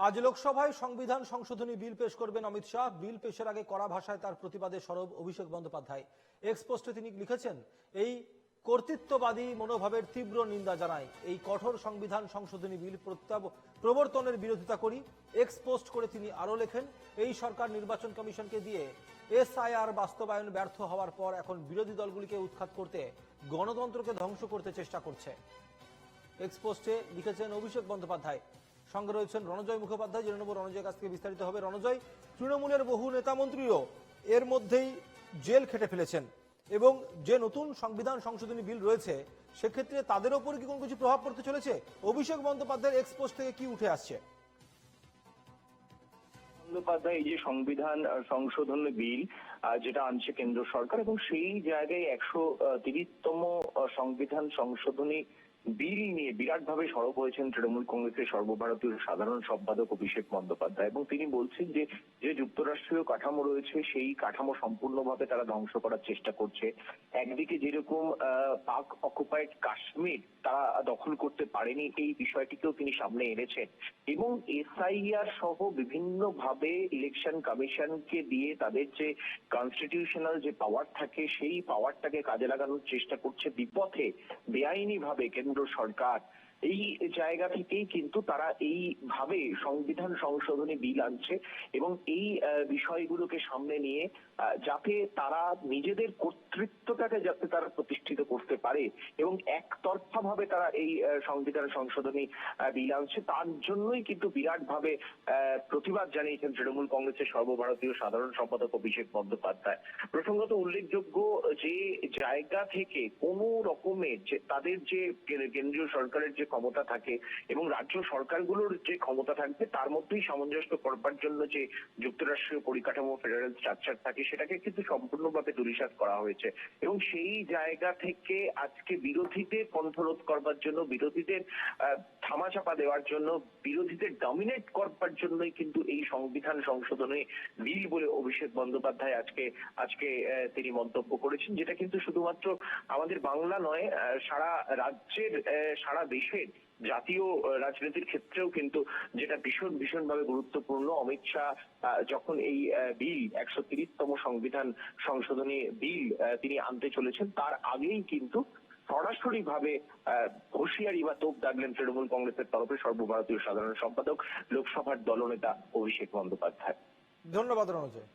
আজ লোকসভায় সংবিধান সংশোধনী বিল পেশ করবেন অমিত শাহ। বিল পেশের আগে কড়া ভাষায় তার প্রতিবাদে সরব অভিষেক বন্দ্যোপাধ্যায়। এক্সপোস্টে তিনি লিখেছেন, এই কর্তৃত্ববাদী মনোভাবের তীব্র নিন্দা জানায় এই কঠোর সংবিধান সংশোধনী বিল প্রবর্তনের বিরোধিতা করি। এক্সপোস্ট করে তিনি আরও লেখেন, এই সরকার নির্বাচন কমিশনকে দিয়ে এসআইআর বাস্তবায়ন ব্যর্থ হওয়ার পর এখন বিরোধী দলগুলিকে উৎখাত করতে গণতন্ত্রকে ধ্বংস করতে চেষ্টা করছে। এক্সপোস্টে লিখেছেন অভিষেক বন্দ্যোপাধ্যায় সঙ্গে রয়েছেন রণজয় মুখোপাধ্যায়, জেনে নেব রণজয়ের কাছ থেকে বিস্তারিত হবে। রণজয়, তৃণমূলের বহু নেতামন্ত্রীও এর মধ্যেই জেল খেটে ফেলেছেন এবং যে নতুন সংবিধান সংশোধনী বিল রয়েছে, সেক্ষেত্রে তাদের ওপর কি কোনো কিছু প্রভাব পড়তে চলেছে? অভিষেক বন্দ্যোপাধ্যায়ের এক্সপোস্ট থেকে কি উঠে আসছে? বন্দ্যোপাধ্যায়, এই যে সংবিধান সংশোধন বিল যেটা আনছে কেন্দ্র সরকার, এবং সেই জায়গায় একশো তিরিশতম সংবিধান সংশোধনী বিল নিয়ে বিরাটভাবে সরব হয়েছেন তৃণমূল কংগ্রেসের সর্বভারতীয় সাধারণ সম্পাদক অভিষেক বন্দ্যোপাধ্যায় এবং তিনি বলছেন যে যে যুক্তরাষ্ট্রীয় কাঠামো রয়েছে, সেই কাঠামো সম্পূর্ণভাবে তারা ধ্বংস করার চেষ্টা করছে। একদিকে যেরকম পাক অকুপাইড কাশ্মীর তারা দখল করতে পারেনি, এই বিষয়টিকেও তিনি সামনে এনেছেন এবং এসআইআর সহ বিভিন্ন ভাবে ইলেকশন কমিশনকে দিয়ে তাদের যে কনস্টিটিউশনাল যে পাওয়ার থাকে, সেই পাওয়ারটাকে কাজে লাগানোর চেষ্টা করছে। বিপথে বেআইনি ভাবে কেন্দ্র সরকার এই জায়গা থেকেই কিন্তু তারা এই ভাবে সংবিধান সংশোধনী বিল আনছে এবং এই বিষয়গুলোকে সামনে নিয়ে যাতে তারা নিজেদের কর্তৃত্বটাকে যাতে তারা প্রতিষ্ঠিত করতে পারে এবং একতরফা ভাবে তারা এই সংবিধান সংশোধনী বিল আনছে তার জন্যই কিন্তু বিরাট ভাবে আহ, প্রতিবাদ জানিয়েছেন তৃণমূল কংগ্রেসের সর্বভারতীয় সাধারণ সম্পাদক অভিষেক বন্দ্যোপাধ্যায়। প্রসঙ্গত উল্লেখযোগ্য যে জায়গা থেকে কোন রকমের তাদের যে কেন্দ্রীয় সরকারের যে ক্ষমতা থাকে এবং রাজ্য সরকারগুলোর যে ক্ষমতা থাকবে, তার মধ্যেই সামঞ্জস্য করবার জন্য যে যুক্তরাষ্ট্রীয় পরিকাঠামো, ফেডারেল স্ট্রাকচার থাকে, সেটাকে কিন্তু সম্পূর্ণভাবে দুরিশাত করা হয়েছে। এবং সেই জায়গা থেকে আজকে বিরোধীদের কণ্ঠরোধ করবার জন্য, বিরোধীদের থামাচাপা দেওয়ার জন্য, বিরোধীদের ডমিনেট করবার জন্যই কিন্তু এই সংবিধান সংশোধনে বিল বলে অভিষেক বন্দ্যোপাধ্যায় আজকে আজকে তিনি মন্তব্য করেছেন, যেটা কিন্তু শুধুমাত্র আমাদের বাংলা নয় সারা রাজ্যের সারা দেশের জাতীয় রাজনীতির ক্ষেত্রেও কিন্তু যেটা ভীষণ ভীষণ ভাবে গুরুত্বপূর্ণ, অমিত শাহ যখন এই বিল, একশো তিরিশতম সংবিধান সংশোধনী বিল তিনি আনতে চলেছেন, তার আগেই কিন্তু সরাসরি ভাবে হুঁশিয়ারি বা তোপ দাগলেন তৃণমূল কংগ্রেসের তরফে সর্বভারতীয় সাধারণ সম্পাদক, লোকসভার দলনেতা অভিষেক বন্দ্যোপাধ্যায়। ধন্যবাদ রণজয়।